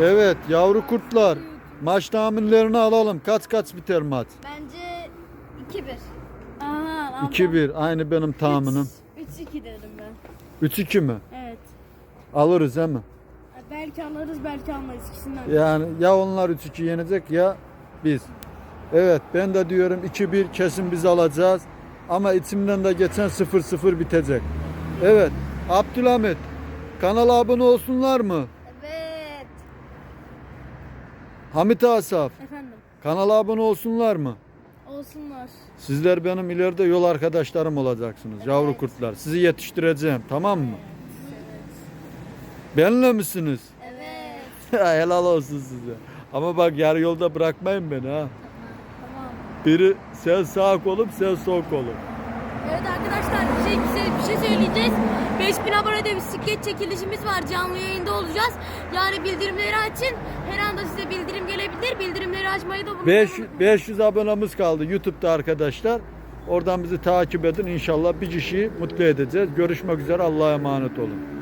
Evet yavru kurtlar. Maç tahminlerini alalım. Kaç kaç biter maç? Bence 2-1. Aha, ablam. 2-1 aynı benim tahminim. 3-2 dedim ben. 3-2 mi? Evet. Alırız değil mi? Belki alırız belki almayız ikisinden. Yani ya onlar 3-2 yenecek ya biz. Evet ben de diyorum 2-1 kesin biz alacağız. Ama içimden de geçen 0-0 bitecek. Evet Abdülhamit kanala abone olsunlar mı? Hamit Asaf Efendim. kanala abone olsunlar mı? Olsunlar. Sizler benim ileride yol arkadaşlarım olacaksınız yavru kurtlar. Sizi yetiştireceğim tamam mı? Benimle misiniz? Evet. Helal olsun size. Ama bak yarı yolda bırakmayın beni ha. Tamam. Biri sen sağ kolum sen sol kolum. Evet arkadaşlar bir şey, bir şey söyleyeceğiz. 5000 abonede bisiklet çekilişimiz var. Canlı yayında olacağız. Yani bildirimleri açın. Her anda size bildirim gelebilir. Bildirimleri açmayı da unutmayın. 500, 500 abonemiz kaldı YouTube'da arkadaşlar. Oradan bizi takip edin. İnşallah bir kişiyi mutlu edeceğiz. Görüşmek üzere. Allah'a emanet olun.